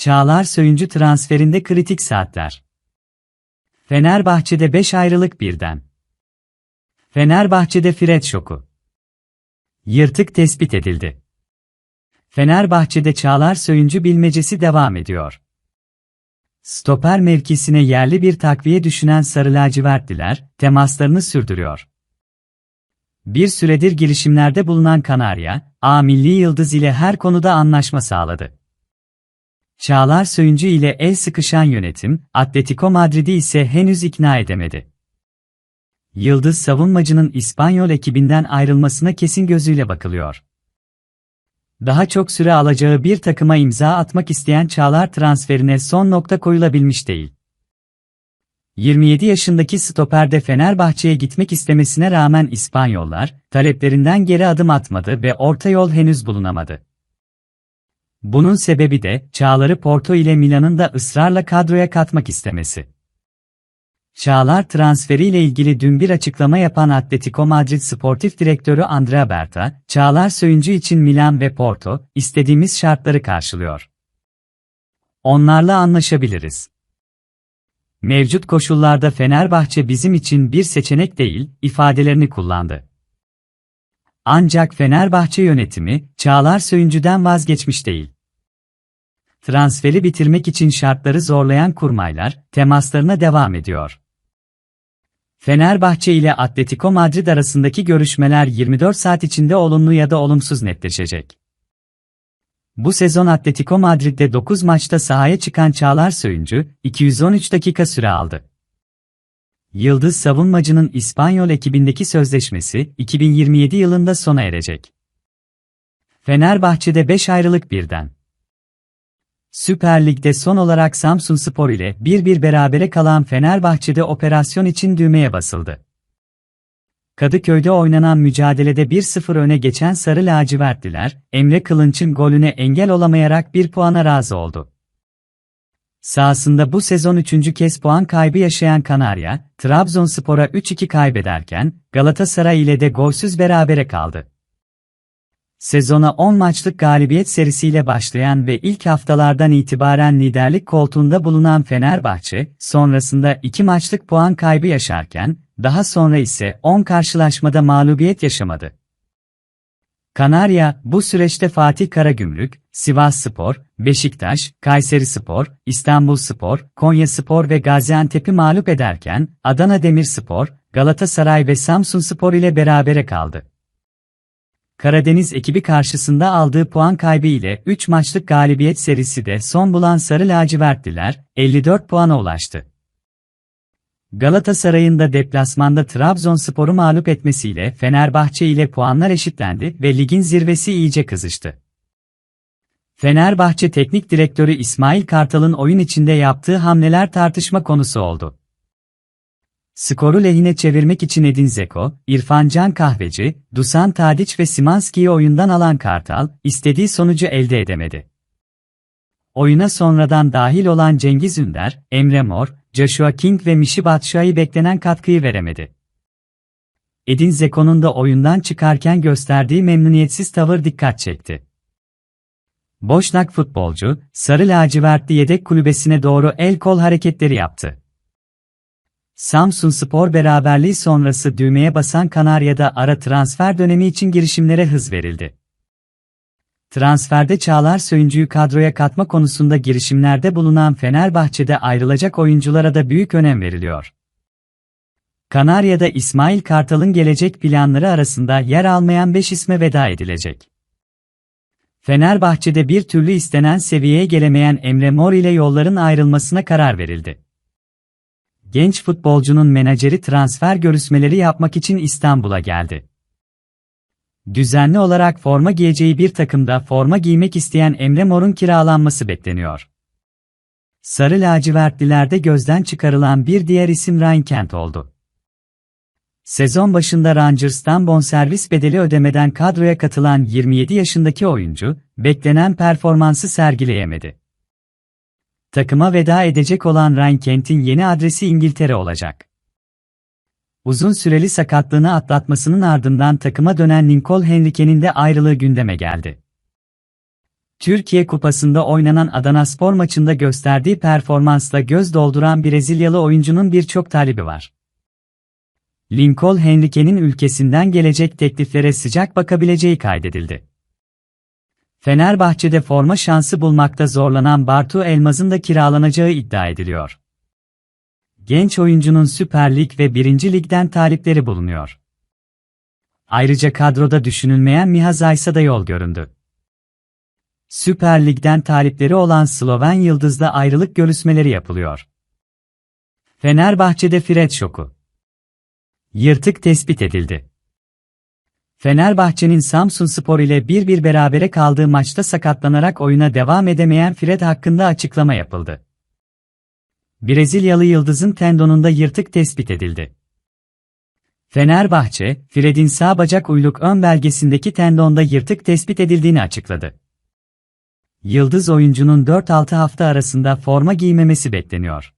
Çağlar Söyüncü transferinde kritik saatler. Fenerbahçe'de 5 ayrılık birden. Fenerbahçe'de Fred şoku. Yırtık tespit edildi. Fenerbahçe'de Çağlar Söyüncü bilmecesi devam ediyor. Stoper mevkisine yerli bir takviye düşünen Sarı Lacivertliler, temaslarını sürdürüyor. Bir süredir girişimlerde bulunan Kanarya, A milli yıldız ile her konuda anlaşma sağladı. Çağlar Söyüncü ile el sıkışan yönetim, Atletico Madrid'i ise henüz ikna edemedi. Yıldız savunmacının İspanyol ekibinden ayrılmasına kesin gözüyle bakılıyor. Daha çok süre alacağı bir takıma imza atmak isteyen Çağlar transferine son nokta koyulabilmiş değil. 27 yaşındaki stoperde Fenerbahçe'ye gitmek istemesine rağmen İspanyollar, taleplerinden geri adım atmadı ve orta yol henüz bulunamadı. Bunun sebebi de, Çağlar'ı Porto ile Milan'ın da ısrarla kadroya katmak istemesi. Çağlar transferiyle ilgili dün bir açıklama yapan Atletico Madrid Sportif Direktörü Andrea Berta, Çağlar Söyüncü için Milan ve Porto, istediğimiz şartları karşılıyor. Onlarla anlaşabiliriz. Mevcut koşullarda Fenerbahçe bizim için bir seçenek değil, ifadelerini kullandı. Ancak Fenerbahçe yönetimi, Çağlar Söyüncü'den vazgeçmiş değil. Transferi bitirmek için şartları zorlayan kurmaylar, temaslarına devam ediyor. Fenerbahçe ile Atletico Madrid arasındaki görüşmeler 24 saat içinde olumlu ya da olumsuz netleşecek. Bu sezon Atletico Madrid'de 9 maçta sahaya çıkan Çağlar Söyüncü, 213 dakika süre aldı. Yıldız savunmacının İspanyol ekibindeki sözleşmesi 2027 yılında sona erecek. Fenerbahçe'de 5 ayrılık birden. Süper Lig'de son olarak Samsun Spor ile 1-1 berabere kalan Fenerbahçe'de operasyon için düğmeye basıldı. Kadıköy'de oynanan mücadelede 1-0 öne geçen Sarı Lacivertliler, Emre Kılınç'ın golüne engel olamayarak bir puana razı oldu. Sahasında bu sezon üçüncü kez puan kaybı yaşayan Kanarya, Trabzonspor'a 3-2 kaybederken, Galatasaray ile de golsüz berabere kaldı. Sezona 10 maçlık galibiyet serisiyle başlayan ve ilk haftalardan itibaren liderlik koltuğunda bulunan Fenerbahçe, sonrasında 2 maçlık puan kaybı yaşarken, daha sonra ise 10 karşılaşmada mağlubiyet yaşamadı. Kanarya, bu süreçte Fatih Karagümrük, Sivas Spor, Beşiktaş, Kayseri Spor, İstanbul Spor, Konya Spor ve Gaziantep'i mağlup ederken, Adana Demirspor, Galatasaray ve Samsun Spor ile berabere kaldı. Karadeniz ekibi karşısında aldığı puan kaybı ile 3 maçlık galibiyet serisi de son bulan Sarı Lacivertliler, 54 puana ulaştı. Galatasaray'ın da deplasmanda Trabzonspor'u mağlup etmesiyle Fenerbahçe ile puanlar eşitlendi ve ligin zirvesi iyice kızıştı. Fenerbahçe Teknik Direktörü İsmail Kartal'ın oyun içinde yaptığı hamleler tartışma konusu oldu. Skoru lehine çevirmek için Edin Zeko, İrfan Can Kahveci, Dusan Tadiç ve Simanski'yi oyundan alan Kartal, istediği sonucu elde edemedi. Oyuna sonradan dahil olan Cengiz Ünder, Emre Mor, Joshua King ve Mişi Batshuayi beklenen katkıyı veremedi. Edin Zeko'nun da oyundan çıkarken gösterdiği memnuniyetsiz tavır dikkat çekti. Boşnak futbolcu, sarı lacivertli yedek kulübesine doğru el kol hareketleri yaptı. Samsun Spor beraberliği sonrası düğmeye basan Kanarya'da ara transfer dönemi için girişimlere hız verildi. Transferde Çağlar Söyüncü'yü kadroya katma konusunda girişimlerde bulunan Fenerbahçe'de ayrılacak oyunculara da büyük önem veriliyor. Kanarya'da İsmail Kartal'ın gelecek planları arasında yer almayan 5 isme veda edilecek. Fenerbahçe'de bir türlü istenen seviyeye gelemeyen Emre Mor ile yolların ayrılmasına karar verildi genç futbolcunun menajeri transfer görüşmeleri yapmak için İstanbul'a geldi. Düzenli olarak forma giyeceği bir takımda forma giymek isteyen Emre Mor'un kiralanması bekleniyor. Sarı lacivertlilerde gözden çıkarılan bir diğer isim Ryan Kent oldu. Sezon başında Rangers'tan bonservis bedeli ödemeden kadroya katılan 27 yaşındaki oyuncu, beklenen performansı sergileyemedi. Takıma veda edecek olan Ryan Kent'in yeni adresi İngiltere olacak. Uzun süreli sakatlığını atlatmasının ardından takıma dönen Lincoln Henrique'nin de ayrılığı gündeme geldi. Türkiye Kupası'nda oynanan Adanaspor maçında gösterdiği performansla göz dolduran Brezilyalı oyuncunun birçok talibi var. Lincoln Henrique'nin ülkesinden gelecek tekliflere sıcak bakabileceği kaydedildi. Fenerbahçe'de forma şansı bulmakta zorlanan Bartu Elmaz'ın da kiralanacağı iddia ediliyor. Genç oyuncunun Süper Lig ve 1. Lig'den talipleri bulunuyor. Ayrıca kadroda düşünülmeyen Miha Zaysa da yol göründü. Süper Lig'den talipleri olan Sloven Yıldız'la ayrılık görüşmeleri yapılıyor. Fenerbahçe'de Fred şoku. Yırtık tespit edildi. Fenerbahçe'nin Samsun Spor ile 1-1 berabere kaldığı maçta sakatlanarak oyuna devam edemeyen Fred hakkında açıklama yapıldı. Brezilyalı Yıldız'ın tendonunda yırtık tespit edildi. Fenerbahçe, Fred'in sağ bacak uyluk ön belgesindeki tendonda yırtık tespit edildiğini açıkladı. Yıldız oyuncunun 4-6 hafta arasında forma giymemesi bekleniyor.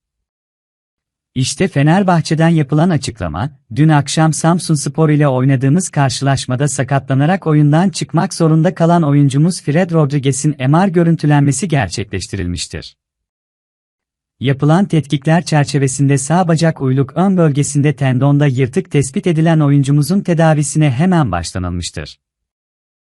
İşte Fenerbahçe'den yapılan açıklama, dün akşam Samsun Spor ile oynadığımız karşılaşmada sakatlanarak oyundan çıkmak zorunda kalan oyuncumuz Fred Rodriguez'in MR görüntülenmesi gerçekleştirilmiştir. Yapılan tetkikler çerçevesinde sağ bacak uyluk ön bölgesinde tendonda yırtık tespit edilen oyuncumuzun tedavisine hemen başlanılmıştır.